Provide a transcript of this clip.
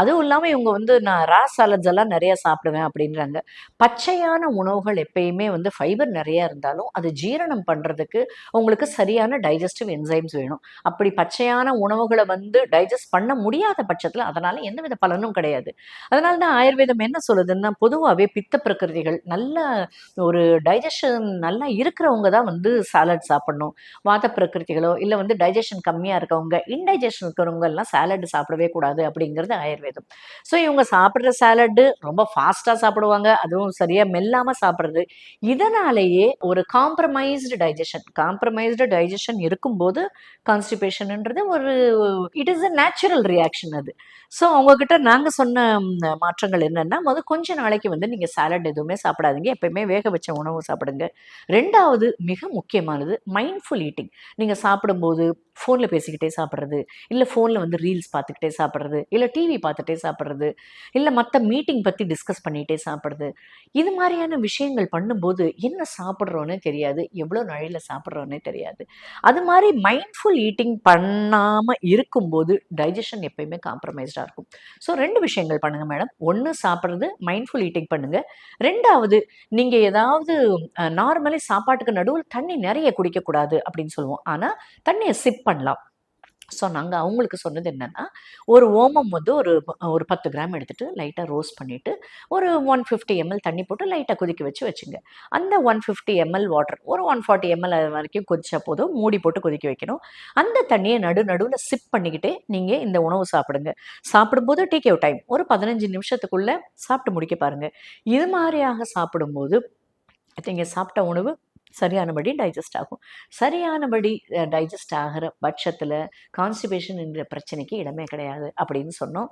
அதுவும் இல்லாமல் இவங்க வந்து நான் ரா சாலட்ஸ் எல்லாம் சாப்பிடுவேன் அப்படின்றாங்க. பச்சையான உணவுகள் எப்பயுமே வந்து ஃபைபர் நிறையா இருந்தாலும் அது ஜீரணம் பண்ணுறதுக்கு உங்களுக்கு சரியான டைஜஸ்டிவ் என்சைம்ஸ் வேணும். அப்படி பச்சையான உணவுகளை வந்து டைஜஸ்ட் பண்ண முடியாத பட்சத்தில் அதனால் எந்தவித பலனும் கிடையாது. அதனால தான் ஆயுர்வேதம் என்ன சொல்லுதுன்னா பொதுவாகவே பித்த பிரகிருதிகள் நல்ல ஒரு டைஜஷன் நல்லா இருக்கிறவங்க தான் வந்து சாலட் சாப்பிடணும். வாத பிரகிருதிகளோ இல்லை வந்து டைஜஷன் கம்மியாக இருக்கவங்க இன்டைஜஷன் இருக்கிறவங்க எல்லாம் சாலட் சாப்பிடவே கூடாது அப்படிங்கிறது ஆயுர்வேதம். ஸோ இவங்க சாப்பிட்ற சாலட்டு ரொம்ப ஃபாஸ்ட்டாக சாப்பிடுவாங்க. அதுவும் சரியாக மெல்லாமல் சாப்பிட்றது. இதனாலேயே ஒரு காம்ப்ரமைஸ்டு டைஜஷன் காம்ப்ரமைஸ்டு டைஜஷன் இருக்கும்போது கான்ஸ்டிபேஷன்ன்றது ஒரு it is a natural reaction அது. ஸோ அவங்கக்கிட்ட நாங்கள் சொன்ன மாற்றங்கள் என்னென்னா முதல் கொஞ்ச நாளைக்கு வந்து நீங்கள் சாலட் எதுவுமே சாப்பிடாதீங்க. எப்பயுமே வேக வச்ச உணவு சாப்பிடுங்க. ரெண்டாவது மிக முக்கியமானது மைண்ட்ஃபுல் ஈட்டிங் நீங்கள் சாப்பிடும்போது ஃபோனில் பேசிக்கிட்டே சாப்பிட்றது இல்லை ஃபோனில் வந்து ரீல்ஸ் பார்த்துக்கிட்டே சாப்பிட்றது இல்லை டிவி பார்த்துட்டே சாப்பிட்றது. இல்லை மற்ற மீட்டிங் பற்றி டிஸ்கஸ் பண்ணிகிட்டே சாப்பிட்றது. இது மாதிரியான விஷயங்கள் பண்ணும்போது என்ன சாப்பிட்றோன்னே தெரியாது. எவ்வளோ நழையில் சாப்பிட்றோன்னே தெரியாது. அது மாதிரி மைண்ட்ஃபுல் ஈட்டிங் பண்ணாமல் இருக்கும்போது டைஜஷன் எப்பயுமே காம்ப்ரமைஸ்டாக இருக்கும். ஸோ ரெண்டு விஷயங்கள் பண்ணுங்கள் மேடம் ஒன்று சாப்பிட்றது மைண்ட்ஃபுல் ஈட்டிங் பண்ணுங்கள் ரெண்டாவது நீங்கள் ஏதாவது நார்மலி சாப்பாட்டுக்கு நடுவில் தண்ணி நிறைய குடிக்கக்கூடாது அப்படின்னு சொல்லுவோம். ஆனால் தண்ணியை சிப் பண்ணலாம். ஸோ நாங்கள் அவங்களுக்கு சொன்னது என்னென்னா ஒரு ஓமம் வந்து ஒரு ஒரு பத்து கிராம் எடுத்துகிட்டு லைட்டாக ரோஸ்ட் பண்ணிவிட்டு ஒரு ஒன் ஃபிஃப்டி எம்எல் தண்ணி போட்டு லைட்டாக கொதிக்க வச்சு வச்சுங்க. அந்த ஒன் ஃபிஃப்டி எம்எல் வாட்டர் ஒரு ஒன் ஃபார்ட்டி எம்எல் வரைக்கும் கொதிச்சா போதும். மூடி போட்டு கொதிக்க வைக்கணும். அந்த தண்ணியை நடு நடுவில் சிப் பண்ணிக்கிட்டே நீங்கள் இந்த உணவு சாப்பிடுங்க. சாப்பிடும்போது டேக் யூ டைம் ஒரு பதினஞ்சு நிமிஷத்துக்குள்ளே சாப்பிட்டு முடிக்க பாருங்கள் இது மாதிரியாக சாப்பிடும்போது நீங்கள் சாப்பிட்ட உணவு சரியானபடி டைஜஸ்ட் ஆகும். சரியானபடி டைஜஸ்ட் ஆகிற பட்சத்தில் கான்ஸ்டிபேஷன் என்ற பிரச்சனைக்கு இடமே கிடையாது அப்படின்னு சொன்னோம்.